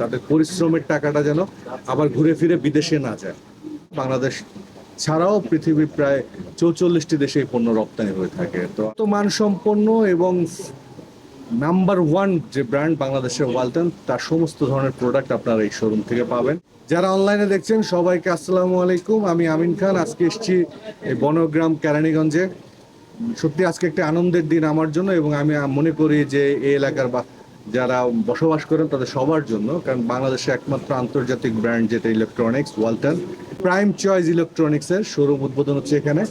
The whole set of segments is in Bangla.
তাদের পরিশ্রমের টাকাটা যেন আবার ঘুরে ফিরে বিদেশে না যায়। বাংলাদেশ ছাড়াও পৃথিবীর প্রায় চৌচল্লিশটি দেশে এই পণ্য রপ্তানি হয়ে থাকে। তো মানসম্পন্ন এবং নাম্বার ওয়ান যে ব্র্যান্ড বাংলাদেশের ওয়ালটন, তার সমস্ত ধরনের প্রোডাক্ট আপনারা এই শোরুম থেকে পাবেন। যারা অনলাইনে দেখছেন, সবাইকে আসসালামু আলাইকুম। আমি আমিন খান, আজকে এসেছি এই বনগ্রাম কেরানীগঞ্জে সত্যি আজকে একটা আনন্দের দিন আমার জন্য এবং আমি মনে করি যে এই এলাকার বা যারা বসবাস করেন তাদের সবার জন্য, কারণ বাংলাদেশে একমাত্র আন্তর্জাতিক ব্র্যান্ড যেটা ইলেকট্রনিক্স ওয়ালটন প্রাইম চয়েস ইলেকট্রনিক্সের শোরুম উদ্বোধন হচ্ছে এখানে।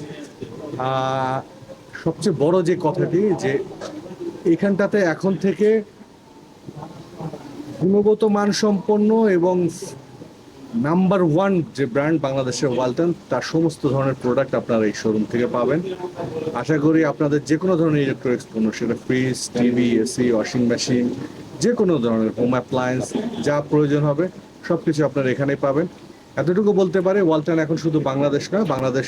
সবচেয়ে বড় যে কথাটি যে এখানটাতে এখন থেকে গুণগত মানসম্পন্ন এবং নাম্বার ওয়ান যে ব্র্যান্ড বাংলাদেশের ওয়ালটন, তার সমস্ত ধরনের প্রোডাক্ট আপনারা এই শোরুম থেকে পাবেন। আশা করি আপনাদের যে কোনো ধরনের ইলেকট্রনিক্স পণ্য, সেটা fridge TV AC washing machine যে কোনো ধরনের হোম অ্যাপ্লায়েন্স যা প্রয়োজন হবে সব কিছু আপনারা এখানেই পাবেন। এতটুকু বলতে পারে, ওয়ালটন এখন শুধু বাংলাদেশ নয়, বাংলাদেশ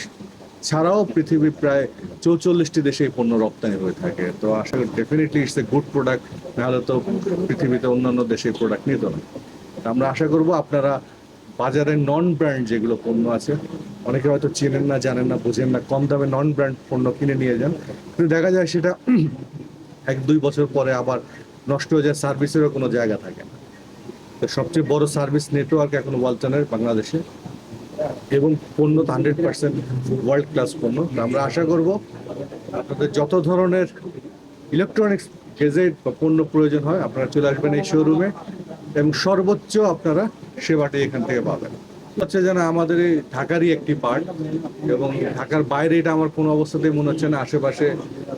ছাড়াও পৃথিবীর প্রায় চৌচল্লিশটি দেশে এই পণ্য রপ্তানি হয়ে থাকে। তো আশা করি definitely it's a good product নাহলে তো পৃথিবীতে অন্যান্য দেশে প্রোডাক্ট নিত না। আমরা আশা করব আপনারা বাজারে নন ব্র্যান্ড যেগুলো পণ্য আছে, অনেকে হয়তো চেনেন না, জানেন না, বুঝেন না, কম দামে নন ব্র্যান্ড পণ্য কিনে নিয়ে যান। কিন্তু দেখা যায় সেটা এক দুই বছর পরে আবার নষ্ট হয়ে যায় সার্ভিসেরও কোনো জায়গা থাকে না। তো সবচেয়ে বড় সার্ভিস নেটওয়ার্ক এখন ওয়ালটনের, বাংলাদেশে। এবং পণ্য তো হান্ড্রেড পার্সেন্ট ওয়ার্ল্ড ক্লাস পণ্য আমরা আশা করব আপনাদের যত ধরনের ইলেকট্রনিক্স গেজেট বা পণ্য প্রয়োজন হয়, আপনারা চলে আসবেন এই শোরুমে এবং সর্বোচ্চ আপনারা সেবাটি এখান থেকে পাবেন। হচ্ছে যেন আমাদের এই ঢাকারই একটি পার্ট এবং ঢাকার বাইরে এটা আমার কোনো অবস্থাতেই মনে হচ্ছে না। আশেপাশে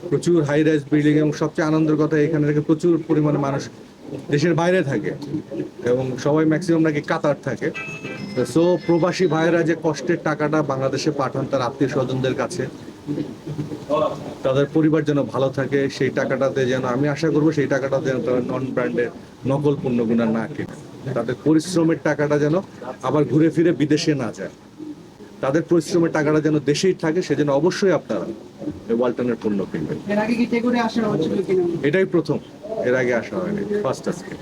প্রচুর হাই রাইজ বিল্ডিং এবং সবচেয়ে আনন্দের কথা এখানে থেকে প্রচুর পরিমাণে মানুষ দেশের বাইরে থাকে এবং সবাই ম্যাক্সিমাম নাকি কাতার থাকে। সো প্রবাসী ভাইয়েরা যে কষ্টের টাকাটা বাংলাদেশে পাঠান তার আত্মীয় স্বজনদের কাছে তাদের পরিবার যেন ভালো থাকে সেই টাকাটাতে যেন আমি আশা করব সেই টাকাটা যেন তারা নন ব্র্যান্ডের নকল পণ্যগুলো না কেনে। তাদের পরিশ্রমের টাকাটা যেন আবার ঘুরে ফিরে বিদেশে না যায়। তাদের পরিশ্রমের টাকাটা যেন দেশেই থাকে সেজন্য অবশ্যই আপনারা ওয়ালটনের পণ্য কিনবেন। এটাই প্রথম। এর আগে আসা হয়নি ফার্স্ট আজকে।